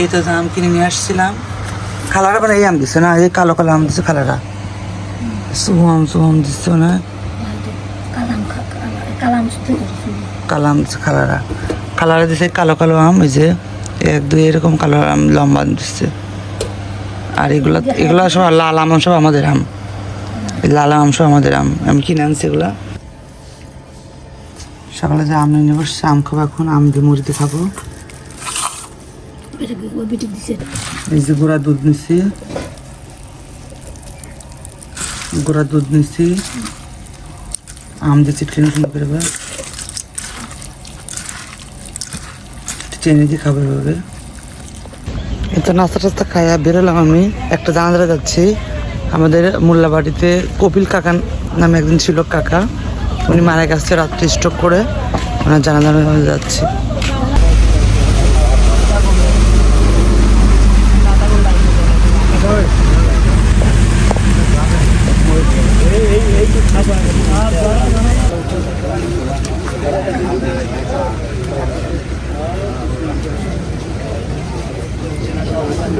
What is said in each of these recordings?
এই তো আম কিনে নিয়ে আসছিলাম। খালারা মানে এই আম দিচ্ছে না, এই কালো কালো আম দিচ্ছে খালারা। সুহম সুহম দিচ্ছে না। কালাম খালারা। খালারা দিচ্ছে কালো কালো আম ওই যে এক, দুই এরকম কালো আম, লম্বা দিচ্ছে আর এগুলা এগুলা সব লাল আম সব আমাদের আম। লাল আম সব আমাদের আম। আমি কিনে আনছি এগুলা। সকালে যে আম নিয়ে সে আম খাব এখন, আম দিয়ে মুড়িতে খাব এটাকে ওই বিটি দিছে এই যে দুধ নিচ্ছি গুঁড়া দুধ নিচ্ছি আম দিচ্ছি ট্রেন সুন্দর করে। চিনি দিয়ে খাব এভাবে। এই তো নাস্তা টাস্তা খাইয়া বেরোলাম আমি। একটা জানাজারা যাচ্ছি। আমাদের মোল্লাবাড়িতে কপিল কাকা নামে একদিন ছিল কাকা। উনি মারা গেছে রাত্রি স্ট্রোক করে। ওনার জানাজা যাচ্ছি।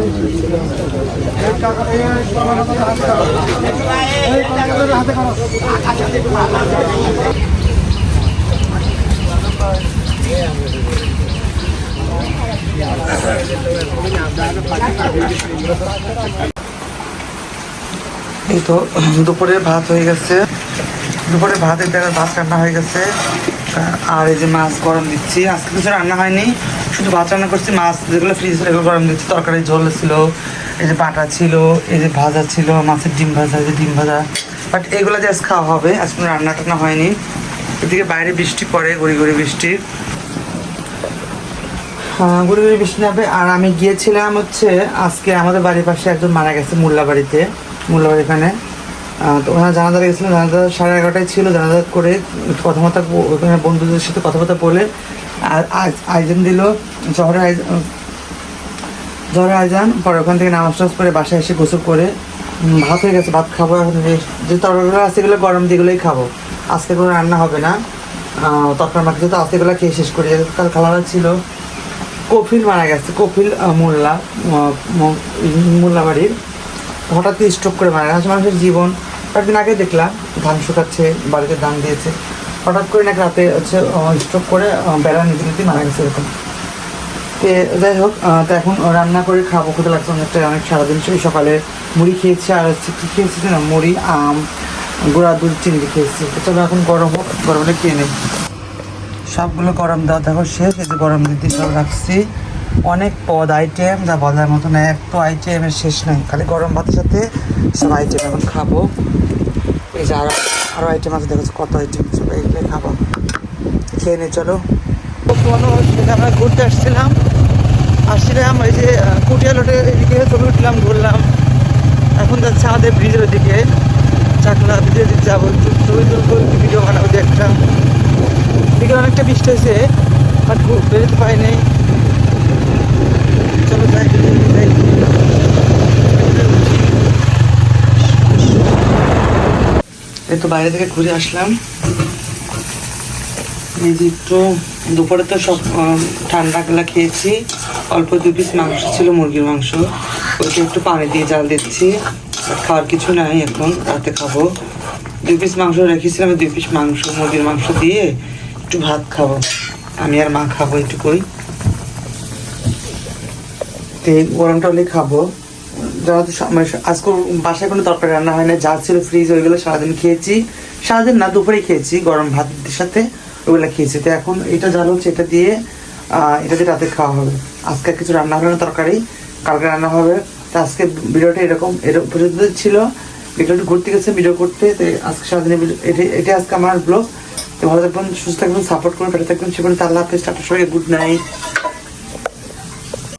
এই তো দুপুরে ভাত হয়ে গেছে। দুপুরে ভাতের ভাত রান্না হয়ে গেছে। আর এই যে মাছ গরম দিচ্ছি। আজকে কিছু রান্না হয়নি, শুধু ভাত রান্না করছি। মাছ যেগুলো ফ্রিজ এগুলো গরম দিচ্ছি। তরকারি ঝোল ছিল, এই যে বাটা ছিল, এই যে ভাজা ছিল, মাছের ডিম ভাজা, এই যে ডিম ভাজা। বাট এগুলো যে আজ খাওয়া হবে। আজ কোনো রান্না টান্না হয়নি। এদিকে বাইরে বৃষ্টি পড়ে, গড়ি গড়ি বৃষ্টি। হ্যাঁ গুড়ি গুড়ি বৃষ্টি নামবে। আর আমি গিয়েছিলাম হচ্ছে, আজকে আমাদের বাড়ির পাশে একজন মারা গেছে মোল্লা বাড়িতে মোল্লা বাড়ি এখানে। তো ওখানে জানাজা গেছিলাম জানাজা সাড়ে এগারোটায় ছিল জানাজা করে কথাবার্তা ওখানে বন্ধুদের সাথে কথাবার্তা বলে আয়োজন দিল শহরে জহরে আয়োজন পরে ওখান থেকে নামাজ টামাজ করে বাসায় এসে গোসল করে ভাত হয়ে গেছে ভাত খাব এখন যে- তরকারিগুলো আছে গরম দিয়ে এগুলোই খাব। আজকে কোনো রান্না হবে না। তরকারি মাখতে তো আজকে খেয়ে শেষ করি। কাল খালারা ছিল কফিল মারা গেছে আহ, মোল্লা মোল্লা বাড়ির হঠাৎ স্ট্রোক করে মারা গেছে। মানুষের জীবন কয়েকদিন আগে দেখলাম, ধান শুকাচ্ছে, বাড়িতে ধান দিয়েছে। হঠাৎ করে নাকি রাতে হচ্ছে স্ট্রোক করে বেড়া নিতে নিতে মারা গেছে এরকম। যাই হোক তো এখন রান্না করে খাব খেতে লাগছে অনেকটা অনেক সারাদিন সেই সকালে মুড়ি খেয়েছি, আর হচ্ছে কী খেয়েছি না মুড়ি, আম, গুঁড়া দুধ চিনি খেয়েছি। তো চলো এখন গরম হোক গরমটা খেয়ে নেই। সবগুলো গরম দেওয়া দেখো শেষ, এই যে গরম দিতে সব রাখছি। অনেক পদ আইটেম যা বলার মতো না একটু আইটেমের শেষ নাই। খালি গরম ভাতের সাথে সব আইটেম এখন খাব। এই যে আরও আরও আইটেম আছে, দেখো কত আইটেম সব এগুলো খাব। খেয়ে নিয়ে চলো। আমরা ঘুরতে আসছিলাম। আসছিলাম ওই যে কুটিয়া লোটের এদিকে ছবি উঠলাম ঘুরলাম। এখন যাচ্ছে আমাদের ব্রিজের ওদিকে। চাকলা ব্রিজের দিকে যাব। ছবি তুলবো ভিডিও বানাবো একটা বিকেল অনেকটা বৃষ্টি হয়েছে বাট বেরোতে পারি নাই তো বাইরে থেকে ঘুরে আসলাম। এই যে একটু দুপুরে তো সব আহ, ঠান্ডা গুলা খেয়েছি। অল্প দু পিস মাংস ছিল মুরগির মাংস। ওইটা একটু পানি দিয়ে জাল দিচ্ছি। খাওয়ার কিছু নাই এখন রাতে খাব। দুই পিস মাংস রেখেছিলাম দুই পিস মাংস মুরগির মাংস দিয়ে একটু ভাত খাব। আমি আর মা খাব একটুকুই তো এই গরমটা হলে খাব। যারা তো মানে আজকে বাসায় কোনো তরকারি রান্না হয় না, যা ছিল ফ্রিজ ওইগুলো সারাদিন খেয়েছি। সারাদিন না, দুপুরে খেয়েছি গরম ভাতের সাথে ওইগুলো খেয়েছি। তো এখন এটা জাল হচ্ছে, এটা দিয়ে এটা দিয়ে রাতে খাওয়া হবে। আজকে কিছু রান্না হবে না, তরকারি, কালকে রান্না হবে। তো আজকে ভিডিওটা এরকম এরকম পর্যন্ত ছিল। ভিডিওটা ঘুরতে গেছে, ভিডিও করতে। তো আজকে সারাদিনে এটা আজকে আমার ব্লগ। তো ভালো থাকবেন, সুস্থ থাকবেন সাপোর্ট করবেন, ভালো থাকবেন সে পর্যন্ত আল্লাহ হাফেজ, টাটা সবাই গুড নাইট